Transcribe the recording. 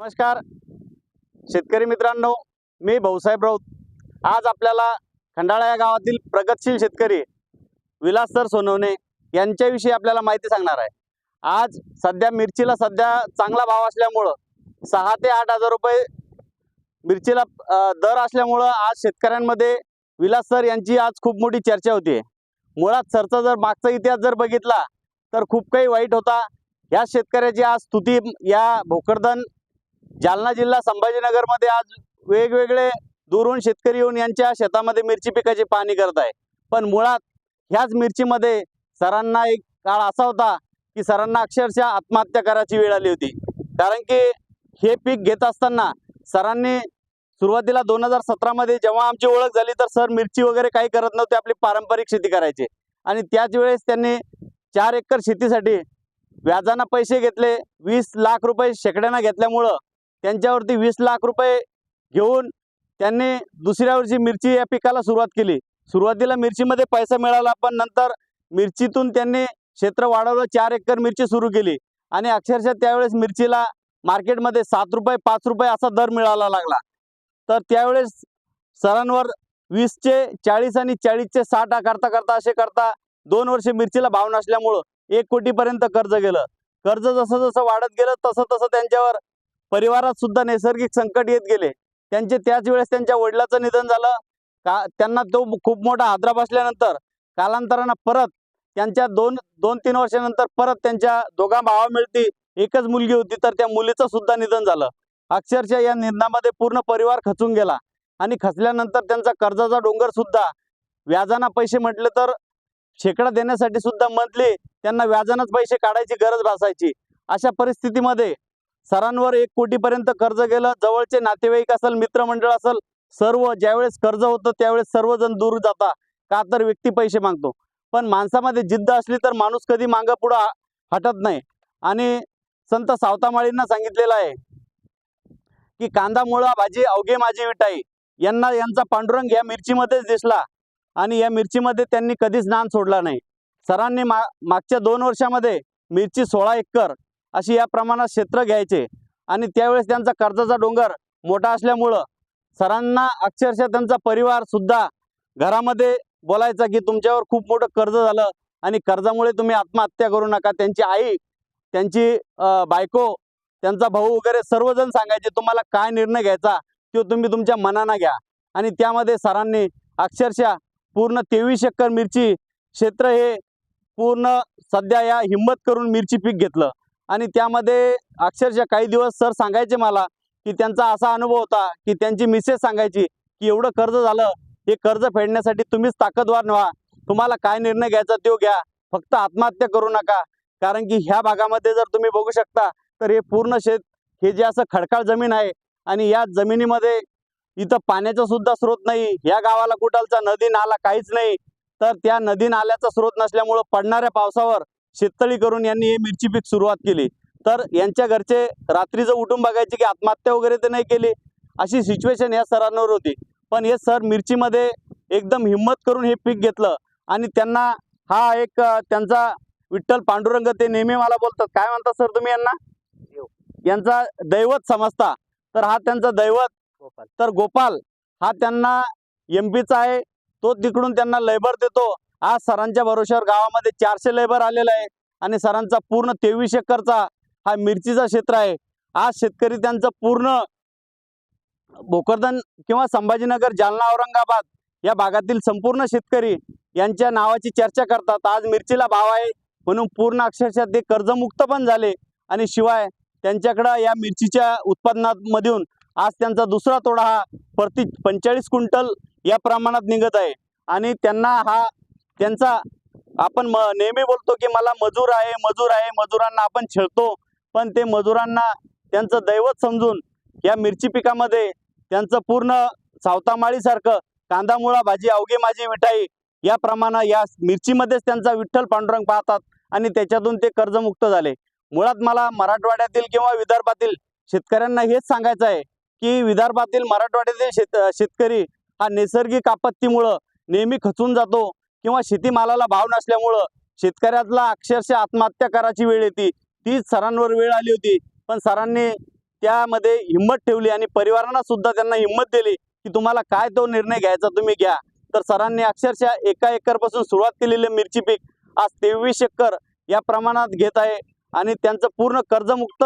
नमस्कार. शेतकरी मित्रांनो मी भाऊसाहेब राऊत. आज आपल्याला खंडाळा या गावातील प्रगतशील शेतकरी विलास सर सोनवणे यांच्याविषयी आपल्याला माहिती सांगणार आहे. आज सध्या मिरचीला सध्या चांगला भाव असल्यामुळं सहा ते आठ हजार रुपये मिरचीला दर असल्यामुळं आज शेतकऱ्यांमध्ये विलास सर यांची आज खूप मोठी चर्चा होती. मुळात सरचा जर मागचा इतिहास जर बघितला तर खूप काही वाईट होता. या शेतकऱ्याची आज स्तुती या भोकरदन जालना जिल्हा संभाजीनगरमध्ये आज वेगवेगळे दुरून शेतकरी येऊन यांच्या शेतामध्ये मिरची पिकाची पाहणी करत आहे. पण मुळात ह्याच मिरचीमध्ये सरांना एक काळ असा होता की सरांना अक्षरशः आत्महत्या करायची वेळ आली होती. कारण की हे पीक घेत असताना सरांनी सुरुवातीला दोन हजार सतरामध्ये जेव्हा आमची ओळख झाली तर सर मिरची वगैरे काही करत नव्हते आपली पारंपरिक शेती करायची. आणि त्याच वेळेस त्यांनी चार एकर शेतीसाठी व्याजानं पैसे घेतले वीस लाख रुपये शेकड्यानं घेतल्यामुळं त्यांच्यावरती वीस लाख रुपये घेऊन त्यांनी दुसऱ्या वर्षी मिरची या पिकाला सुरुवात केली. सुरुवातीला मिरचीमध्ये पैसा मिळाला पण नंतर मिरचीतून त्यांनी क्षेत्र वाढवलं. चार एकर मिरची सुरू केली. आणि अक्षरशः त्यावेळेस मिरचीला मार्केटमध्ये सात रुपये पाच रुपये असा दर मिळायला लागला. तर त्यावेळेस सरांवर वीसचे चाळीस आणि चाळीसचे साठ करता करता असे करता दोन वर्ष मिरचीला भाव नसल्यामुळं एक कोटीपर्यंत कर्ज गेलं. कर्ज जसं जसं वाढत गेलं तसं तसं त्यांच्यावर परिवारात सुद्धा नैसर्गिक संकट येत गेले. त्यांचे त्याच वेळेस त्यांच्या वडिलाचं निधन झालं. का त्यांना तो खूप मोठा हादरा बसल्यानंतर कालांतरानं परत त्यांच्या दोन दोन तीन वर्षानंतर परत त्यांच्या दोघा भावा मिळती एकच मुलगी होती तर त्या मुलीचं सुद्धा निधन झालं. अक्षरशः या निधनामध्ये पूर्ण परिवार खचून गेला आणि खचल्यानंतर त्यांचा कर्जाचा डोंगर सुद्धा व्याजाना पैसे म्हटले तर शेकडा देण्यासाठी सुद्धा मंथली त्यांना व्याजानंच पैसे काढायची गरज भासायची. अशा परिस्थितीमध्ये सरांवर एक कोटीपर्यंत कर्ज गेलं. जवळचे नातेवाईक असेल मित्रमंडळ असेल सर्व ज्यावेळेस कर्ज होतं त्यावेळेस सर्वजण दूर जाता. का तर व्यक्ती पैसे मागतो. पण माणसामध्ये जिद्द असली तर माणूस कधी मागं पुढं हटत नाही. आणि संत सावतामाळींना सांगितलेलं आहे की कांदा मुळा भाजी अवघे माझी विटाई. यांना यांचा पांडुरंग या मिरचीमध्येच दिसला. आणि या मिरचीमध्ये त्यांनी कधीच नान सोडला नाही. सरांनी मा मागच्या दोन वर्षामध्ये मिरची सोळा एकर अशी या प्रमाणात क्षेत्र घ्यायचे. आणि त्यावेळेस त्यांचा कर्जाचा डोंगर मोठा असल्यामुळं सरांना अक्षरशः त्यांचा परिवार सुद्धा घरामध्ये बोलायचा की तुमच्यावर खूप मोठं कर्ज झालं आणि कर्जामुळे तुम्ही आत्महत्या करू नका. त्यांची आई त्यांची बायको त्यांचा भाऊ वगैरे सर्वजण सांगायचे तुम्हाला काय निर्णय घ्यायचा तो तुम्ही तुमच्या मनानं घ्या. आणि त्यामध्ये सरांनी अक्षरशः पूर्ण तेवीस एकर मिरची क्षेत्र हे पूर्ण सध्या या हिंमत करून मिरची पीक घेतलं. आणि त्यामध्ये अक्षरशः काही दिवस सर सांगायचे मला की त्यांचा असा अनुभव होता की त्यांची मिसेस सांगायची की एवढं कर्ज झालं हे कर्ज फेडण्यासाठी तुम्हीच ताकदवार व्हा तुम्हाला काय निर्णय घ्यायचा तो घ्या. फक्त आत्महत्या करू नका. कारण की ह्या भागामध्ये जर तुम्ही बघू शकता तर हे पूर्ण शेत हे जे असं खडकाळ जमीन आहे आणि या जमिनीमध्ये इथं पाण्याचा सुद्धा स्रोत नाही या गावाला कुठालचा नदी नाला काहीच नाही तर त्या नदी नाल्याचा स्रोत नसल्यामुळं पडणाऱ्या पावसावर शेततळी करून यांनी हे मिरची पीक सुरुवात केली. तर यांच्या घरचे रात्रीचं उठून बघायचे की आत्महत्या वगैरे तर नाही केली अशी सिच्युएशन या सरांवर होती. पण हे सर मिरचीमध्ये एकदम हिंमत करून हे पीक घेतलं आणि त्यांना हा एक त्यांचा विठ्ठल पांडुरंग ते नेहमी मला बोलतात काय म्हणतात सर तुम्ही यांना? यांचा दैवत समजता. तर हा त्यांचा दैवत तर गोपाल हा त्यांना एम पीचा आहे तो तिकडून त्यांना लेबर देतो. आज सरांच्या भरोश्यावर गावामध्ये चारशे लेबर आलेला आहे आणि सरांचा पूर्ण तेवीस एकरचा हा मिरचीचा क्षेत्र आहे. आज शेतकरी त्यांचं पूर्ण भोकरदन किंवा संभाजीनगर जालना औरंगाबाद या भागातील संपूर्ण शेतकरी यांच्या नावाची चर्चा करतात. आज मिरचीला भाव आहे म्हणून पूर्ण अक्षरशः ते कर्जमुक्त पण झाले आणि शिवाय त्यांच्याकडं या मिरचीच्या उत्पादनामधून आज त्यांचा दुसरा तोडा हा प्रति पंचेचाळीस क्विंटल या प्रमाणात निघत आहे. आणि त्यांना हा त्यांचा आपण म नेहमी बोलतो की मला मजूर आहे मजूर आहे मजुरांना आपण छळतो. पण ते मजुरांना त्यांचं दैवत समजून या मिरची पिकामध्ये त्यांचं पूर्ण सावतामाळीसारखं कांदा मुळा भाजी अवघे माझी मिठाई या प्रमाणे या मिरचीमध्येच त्यांचा विठ्ठल पांडुरंग पाहतात आणि त्याच्यातून ते कर्जमुक्त झाले. मुळात मला मराठवाड्यातील किंवा विदर्भातील शेतकऱ्यांना हेच सांगायचं आहे की विदर्भातील मराठवाड्यातील शेत शेतकरी हा नैसर्गिक आपत्तीमुळं नेहमी खचून जातो. किंवा शेतीमालाला भाव नसल्यामुळं शेतकऱ्याला अक्षरशः आत्महत्या करायची वेळ येते. तीच सरांवर वेळ आली होती. पण सरांनी त्यामध्ये हिंमत ठेवली आणि परिवारांना सुद्धा त्यांना हिंमत दिली की तुम्हाला काय तो निर्णय घ्यायचा तुम्ही घ्या. तर सरांनी अक्षरशः एका एकरपासून सुरुवात केलेले मिरची पीक आज तेवीस एकर या प्रमाणात घेत आहे आणि त्यांचं पूर्ण कर्जमुक्त